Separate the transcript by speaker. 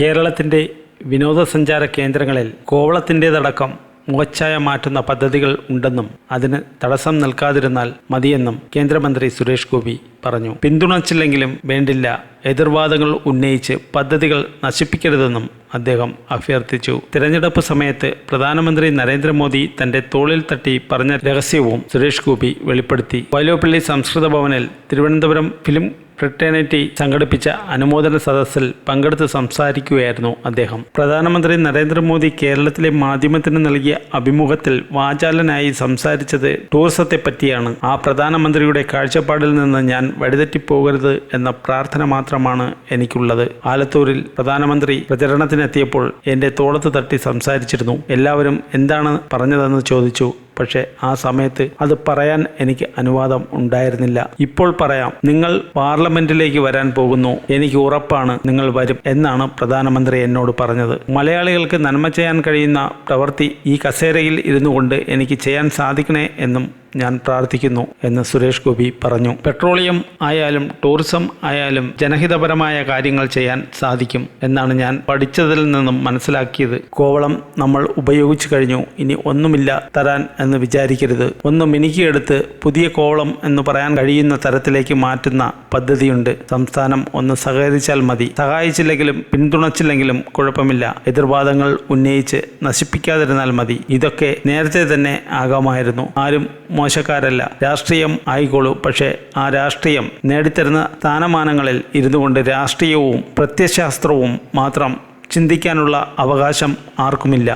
Speaker 1: കേരളത്തിന്റെ വിനോദസഞ്ചാര കേന്ദ്രങ്ങളിൽ കോവളത്തിന്റേതടക്കം മുഖച്ഛായ മാറ്റുന്ന പദ്ധതികൾ ഉണ്ടെന്നും അതിന് തടസ്സം നിൽക്കാതിരുന്നാൽ മതിയെന്നും കേന്ദ്രമന്ത്രി സുരേഷ് ഗോപി പറഞ്ഞു. പിന്തുണച്ചില്ലെങ്കിലും വേണ്ടില്ല. എതിർവാദങ്ങൾ ഉന്നയിച്ച് പദ്ധതികൾ നശിപ്പിക്കരുതെന്നും അദ്ദേഹം അഭ്യർത്ഥിച്ചു. തിരഞ്ഞെടുപ്പ് സമയത്ത് പ്രധാനമന്ത്രി നരേന്ദ്രമോദി തന്റെ തോളിൽ തട്ടി പറഞ്ഞ രഹസ്യവും സുരേഷ് ഗോപി വെളിപ്പെടുത്തി. വൈലോപ്പള്ളി സംസ്കൃത ഭവനിൽ തിരുവനന്തപുരം ഫിലിം ഫ്രട്ടേണിറ്റി സംഘടിപ്പിച്ച അനുമോദന സദസ്സിൽ പങ്കെടുത്ത് സംസാരിക്കുകയായിരുന്നു അദ്ദേഹം. പ്രധാനമന്ത്രി നരേന്ദ്രമോദി കേരളത്തിലെ മാധ്യമത്തിന് നൽകിയ അഭിമുഖത്തിൽ വാചാലനായി സംസാരിച്ചത് ടൂറിസത്തെ പറ്റിയാണ്. ആ പ്രധാനമന്ത്രിയുടെ കാഴ്ചപ്പാടിൽ നിന്ന് ഞാൻ വഴിതെറ്റിപ്പോകരുത് എന്ന പ്രാർത്ഥന മാത്രമാണ് എനിക്കുള്ളത്. ആലത്തൂരിൽ പ്രധാനമന്ത്രി പ്രചരണത്തിനെത്തിയപ്പോൾ എന്റെ തോളത്ത് തട്ടി സംസാരിച്ചിരുന്നു. എല്ലാവരും എന്താണ് പറഞ്ഞതെന്ന് ചോദിച്ചു. പക്ഷേ ആ സമയത്ത് അത് പറയാൻ എനിക്ക് അനുവാദം ഉണ്ടായിരുന്നില്ല. ഇപ്പോൾ പറയാം നിങ്ങൾ പാർലമെന്റിലേക്ക് വരാൻ പോകുന്നു. എനിക്ക് ഉറപ്പാണ് നിങ്ങൾ വരും എന്നാണ് പ്രധാനമന്ത്രി എന്നോട് പറഞ്ഞത്. മലയാളികൾക്ക് നന്മ ചെയ്യാൻ കഴിയുന്ന പ്രവൃത്തി ഈ കസേരയിൽ ഇരുന്നു കൊണ്ട് എനിക്ക് ചെയ്യാൻ സാധിക്കണേ എന്നും ഞാൻ പ്രാർത്ഥിക്കുന്നു എന്ന് സുരേഷ് ഗോപി പറഞ്ഞു. പെട്രോളിയം ആയാലും ടൂറിസം ആയാലും ജനഹിതപരമായ കാര്യങ്ങൾ ചെയ്യാൻ സാധിക്കും എന്നാണ് ഞാൻ പഠിച്ചതിൽ നിന്നും മനസ്സിലാക്കിയത്. കോവളം നമ്മൾ ഉപയോഗിച്ചു കഴിഞ്ഞു. ഇനി ഒന്നുമില്ല തരാൻ എന്ന് വിചാരിക്കരുത്. ഒന്ന് മിനുക്കിയെടുത്ത് പുതിയ കോവളം എന്ന് പറയാൻ കഴിയുന്ന തരത്തിലേക്ക് മാറ്റുന്ന പദ്ധതിയുണ്ട്. സംസ്ഥാനം ഒന്ന് സഹകരിച്ചാൽ മതി. സഹായിച്ചില്ലെങ്കിലും പിന്തുണച്ചില്ലെങ്കിലും കുഴപ്പമില്ല. എതിർവാദങ്ങൾ ഉന്നയിച്ച് നശിപ്പിക്കാതിരുന്നാൽ മതി. ഇതൊക്കെ നേരത്തെ തന്നെ ആകാമായിരുന്നു. ആരും മോശക്കാരല്ല. രാഷ്ട്രീയം ആയിക്കോളൂ പക്ഷേ ആ രാഷ്ട്രീയം നേടിത്തരുന്ന സ്ഥാനമാനങ്ങളിൽ ഇരുന്നു കൊണ്ട് രാഷ്ട്രീയവും പ്രത്യശാസ്ത്രവും മാത്രം ചിന്തിക്കാനുള്ള അവകാശം ആർക്കുമില്ല.